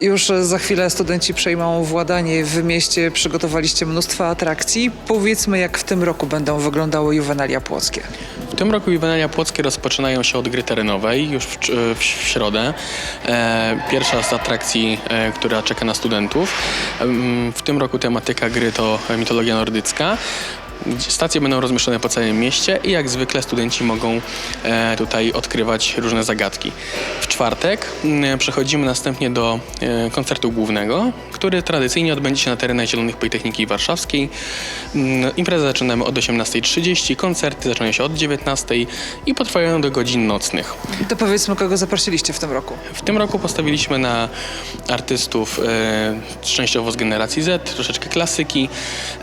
Już za chwilę studenci przejmą władanie w mieście, przygotowaliście mnóstwo atrakcji. Powiedzmy, jak w tym roku będą wyglądały juwenalia płockie. W tym roku juwenalia płockie rozpoczynają się od gry terenowej już w, w, w środę. E, pierwsza z atrakcji, e, która czeka na studentów. Em, W tym roku tematyka gry to mitologia nordycka. Stacje będą rozmieszczone po całym mieście i jak zwykle studenci mogą e, tutaj odkrywać różne zagadki. W czwartek mm, przechodzimy następnie do e, koncertu głównego, który tradycyjnie odbędzie się na terenach Zielonych Politechniki Warszawskiej. Mm, Imprezę zaczynamy od 18.30, koncerty zaczynają się od 19.00 i potrwają do godzin nocnych. To powiedzmy, kogo zaprosiliście w tym roku. W tym roku postawiliśmy na artystów e, częściowo z generacji Z, troszeczkę klasyki.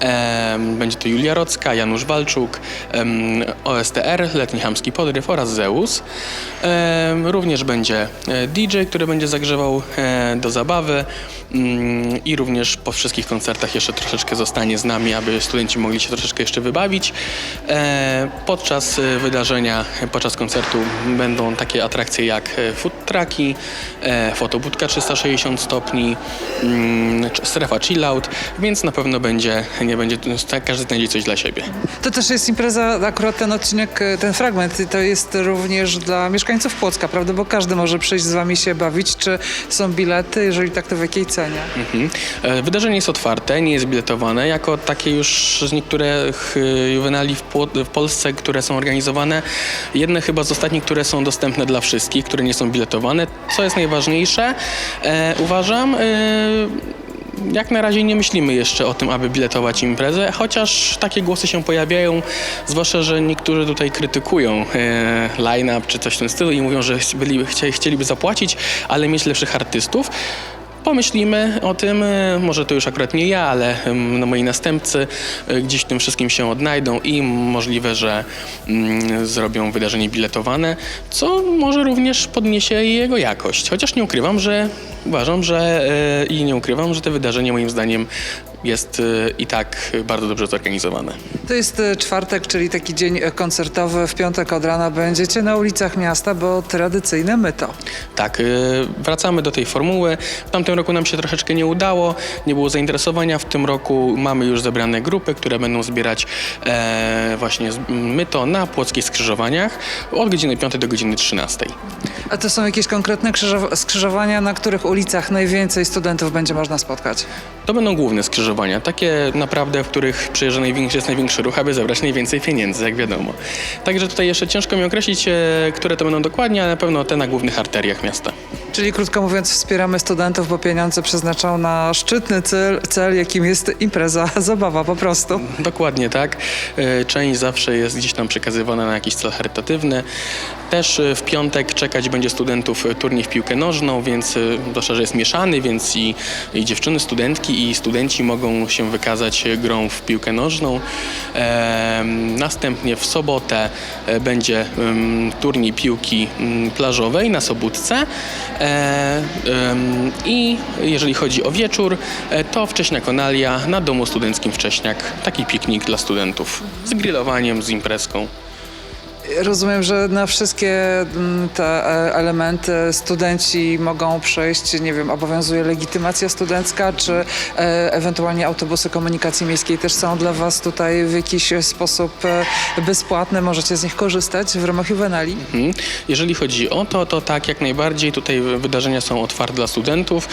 E, będzie to Julia Rocka, Janusz Walczuk, em, OSTR, Letni Chamski Podryw oraz Zeus. E, również będzie e, DJ, który będzie zagrzewał e, do zabawy mm, i również po wszystkich koncertach jeszcze troszeczkę zostanie z nami, aby studenci mogli się troszeczkę jeszcze wybawić. E, podczas e, wydarzenia, podczas koncertu będą takie atrakcje jak e, food trucki, fotobudka 360 stopni, mm, strefa chillout, więc na pewno będzie, nie będzie, każdy znajdzie coś dla siebie. To też jest impreza, akurat ten odcinek, ten fragment, to jest również dla mieszkańców Płocka, prawda? Bo każdy może przyjść z wami się bawić. Czy są bilety? Jeżeli tak, to w jakiej cenie? Mhm. E, Wydarzenie jest otwarte, nie jest biletowane. Jako takie już z niektórych e, juwenali w, Polsce, które są organizowane, jedne chyba z ostatnich, które są dostępne dla wszystkich, które nie są biletowane. Co jest najważniejsze, e, uważam, e, jak na razie nie myślimy jeszcze o tym, aby biletować imprezę, chociaż takie głosy się pojawiają, zwłaszcza, że niektórzy tutaj krytykują e, line-up czy coś w tym stylu i mówią, że byli, chcieliby zapłacić, ale mieć lepszych artystów. Pomyślimy o tym, e, może to już akurat nie ja, ale no, moi następcy e, gdzieś w tym wszystkim się odnajdą i możliwe, że mm, zrobią wydarzenie biletowane, co może również podniesie jego jakość. Chociaż nie ukrywam, że uważam, że e, i nie ukrywam, że to wydarzenie moim zdaniem jest e, i tak bardzo dobrze zorganizowane. To jest e, czwartek, czyli taki dzień koncertowy. W piątek od rana będziecie na ulicach miasta, bo tradycyjne myto. Tak, wracamy do tej formuły. W tamtym roku nam się troszeczkę nie udało, nie było zainteresowania. W tym roku mamy już zebrane grupy, które będą zbierać właśnie myto na płockich skrzyżowaniach od godziny 5 do godziny 13. A to są jakieś konkretne krzyżow- skrzyżowania, na których ulicach najwięcej studentów będzie można spotkać? To będą główne skrzyżowania, takie naprawdę, w których przyjeżdża największy, jest największy ruch, aby zebrać najwięcej pieniędzy, jak wiadomo. Także tutaj jeszcze ciężko mi określić, e, które to będą dokładnie, ale na pewno te na głównych arteriach miasta. Czyli krótko mówiąc, wspieramy studentów, bo pieniądze przeznaczą na szczytny cel, cel jakim jest impreza, zabawa po prostu. Dokładnie tak. E, Część zawsze jest gdzieś tam przekazywana na jakiś cel charytatywny. Też e, w piątek czekać będzie studentów e, turniej w piłkę nożną, więc e, zwłaszcza, że jest mieszany, więc i, i dziewczyny, studentki i studenci mogą się wykazać grą w piłkę nożną. E, Następnie w sobotę będzie turniej piłki mm, plażowej na Sobótce. E, I jeżeli chodzi o wieczór, e, to wcześnia konalia na domu studenckim Wcześniak. Taki piknik dla studentów z grillowaniem, z imprezką. Rozumiem, że na wszystkie mm, te e, elementy studenci mogą przejść, nie wiem, obowiązuje legitymacja studencka, czy e, ewentualnie autobusy komunikacji miejskiej też są dla Was tutaj w jakiś sposób e, bezpłatne, możecie z nich korzystać w ramach juwenali? Mhm. Jeżeli chodzi o to, to tak jak najbardziej tutaj wydarzenia są otwarte dla studentów.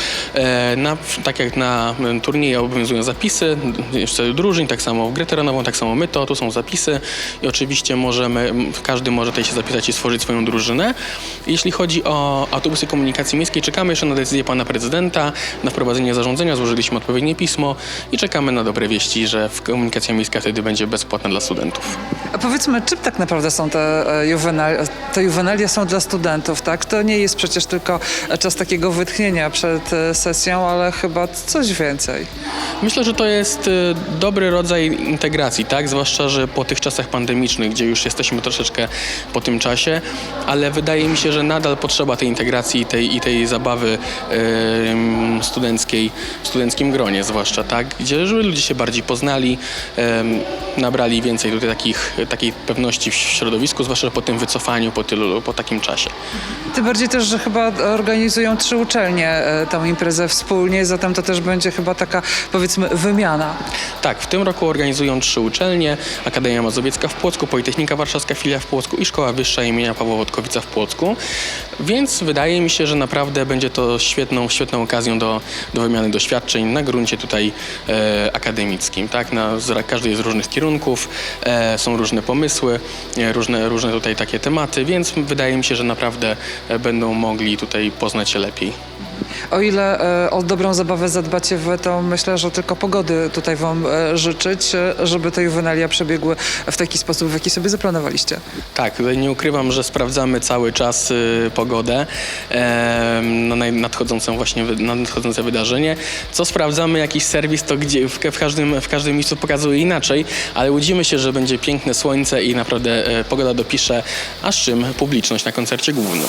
Na, tak jak na em, turnieje obowiązują zapisy, jeszcze drużyn, tak samo w grę terenową, tak samo my to, tu są zapisy i oczywiście możemy, każdy może tutaj się zapisać i stworzyć swoją drużynę. Jeśli chodzi o autobusy komunikacji miejskiej, czekamy jeszcze na decyzję pana prezydenta, na wprowadzenie zarządzenia, złożyliśmy odpowiednie pismo i czekamy na dobre wieści, że komunikacja miejska wtedy będzie bezpłatna dla studentów. A powiedzmy, czym tak naprawdę są te e, juwenalia? Te juwenalia są dla studentów, tak? To nie jest przecież tylko czas takiego wytchnienia przed e, sesją, ale chyba coś więcej. Myślę, że to jest y, dobry rodzaj integracji, tak? Zwłaszcza, że po tych czasach pandemicznych, gdzie już jesteśmy troszeczkę po tym czasie, ale wydaje mi się, że nadal potrzeba tej integracji i tej, i tej zabawy em, studenckiej, w studenckim gronie zwłaszcza, tak? Gdzie żeby ludzie się bardziej poznali, em, nabrali więcej tutaj takich takiej pewności w środowisku, zwłaszcza po tym wycofaniu, po, tylu, po takim czasie. Tym bardziej też, że chyba organizują trzy uczelnie e, tą imprezę wspólnie, zatem to też będzie chyba taka, powiedzmy, wymiana. Tak, w tym roku organizują trzy uczelnie, Akademia Mazowiecka w Płocku, Politechnika Warszawska Filia w Płocku i Szkoła Wyższa imienia Pawła Wodkowica w Płocku, więc wydaje mi się, że naprawdę będzie to świetną, świetną okazją do, do wymiany doświadczeń na gruncie tutaj e, akademickim, tak, na, z, każdy z różnych kierunków, e, są różne pomysły, e, różne, różne tutaj takie tematy, więc wydaje mi się, że naprawdę e, będą mogli tutaj poznać się lepiej. O ile e, o dobrą zabawę zadbacie wy, to myślę, że tylko pogody tutaj wam e, życzyć, e, żeby te juwenalia przebiegły w taki sposób, w jaki sobie zaplanowaliście. Tak, nie ukrywam, że sprawdzamy cały czas y, pogodę na nadchodzącą właśnie nadchodzące wydarzenie. Co sprawdzamy, jakiś serwis, to gdzie w, w, każdym, w każdym miejscu pokazuje inaczej, ale łudzimy się, że będzie piękne słońce i naprawdę pogoda dopisze, a z czym publiczność na koncercie głównym.